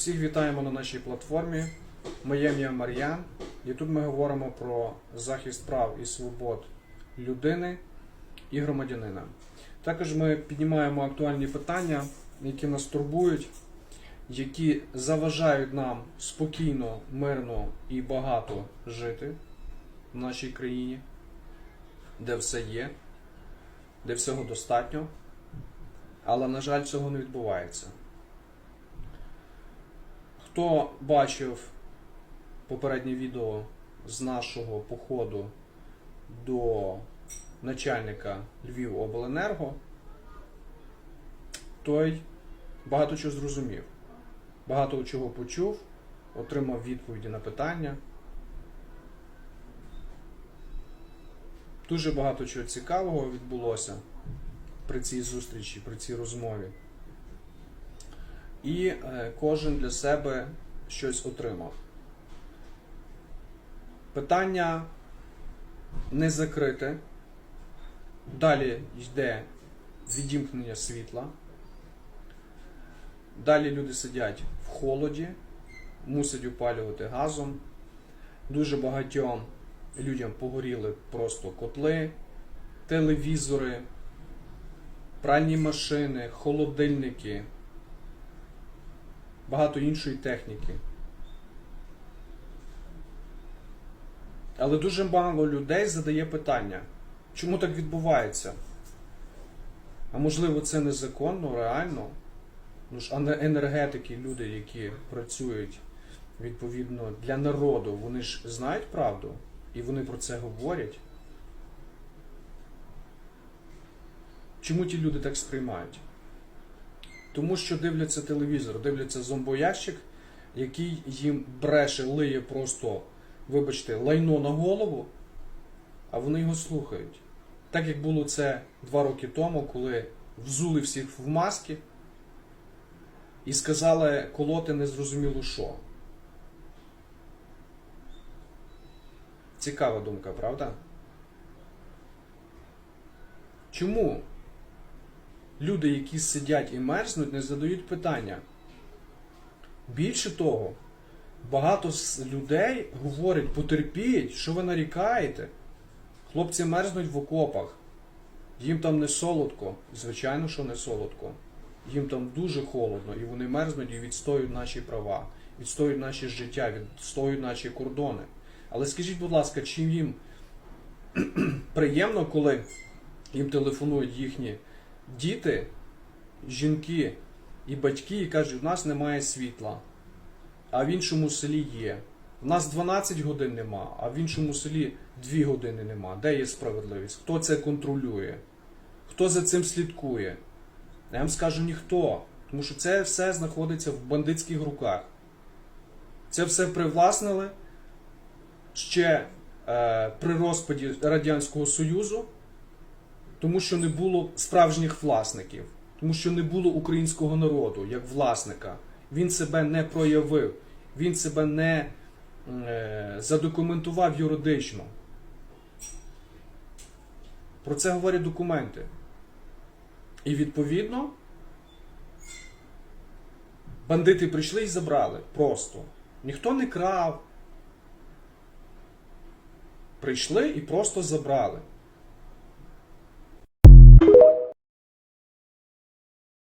Всіх вітаємо на нашій платформі. Моє ім'я Мар'ян. І тут ми говоримо про захист прав і свобод людини і громадянина. Також ми піднімаємо актуальні питання, які нас турбують, які заважають нам спокійно, мирно і багато жити в нашій країні, де все є, де всього достатньо. Але, на жаль, цього не відбувається. Хто бачив попереднє відео з нашого походу до начальника Львівобленерго, той багато чого зрозумів, багато чого почув, отримав відповіді на питання. Дуже багато чого цікавого відбулося при цій зустрічі, при цій розмові. І е, кожен для себе щось отримав. Питання не закрите. Далі йде відімкнення світла. Далі люди сидять в холоді, мусять опалювати газом. Дуже багатьом людям погоріли просто котли, телевізори, пральні машини, холодильники, багато іншої техніки. Але дуже мало людей задає питання, чому так відбувається? А можливо, це незаконно, реально? Ну ж, а не енергетики, люди, які працюють відповідно для народу, вони ж знають правду і вони про це говорять. Чому ті люди так сприймають? Тому що дивляться телевізор, дивляться зомбоящик, який їм бреше, лиє просто, вибачте, лайно на голову, а вони його слухають. Так як було це два роки тому, коли взули всіх в маски і сказали колоти незрозуміло що. Цікава думка, правда? Чому люди, які сидять і мерзнуть, не задають питання? Більше того, багато з людей говорять, потерпіть, що ви нарікаєте. Хлопці мерзнуть в окопах. Їм там не солодко. Звичайно, що не солодко. Їм там дуже холодно, і вони мерзнуть і відстоюють наші права, відстоюють наші життя, відстоюють наші кордони. Але скажіть, будь ласка, чи їм приємно, коли їм телефонують їхні діти, жінки і батьки і кажуть, у нас немає світла, а в іншому селі є. У нас 12 годин нема, а в іншому селі 2 години нема. Де є справедливість? Хто це контролює? Хто за цим слідкує? Я вам скажу ніхто. Тому що це все знаходиться в бандитських руках. Це все привласнили ще е, при розпаді Радянського Союзу, тому що не було справжніх власників, тому що не було українського народу як власника. Він себе не проявив, він себе не е, задокументував юридично. Про це говорять документи. І відповідно бандити прийшли і забрали просто. Ніхто не крав. Прийшли і просто забрали.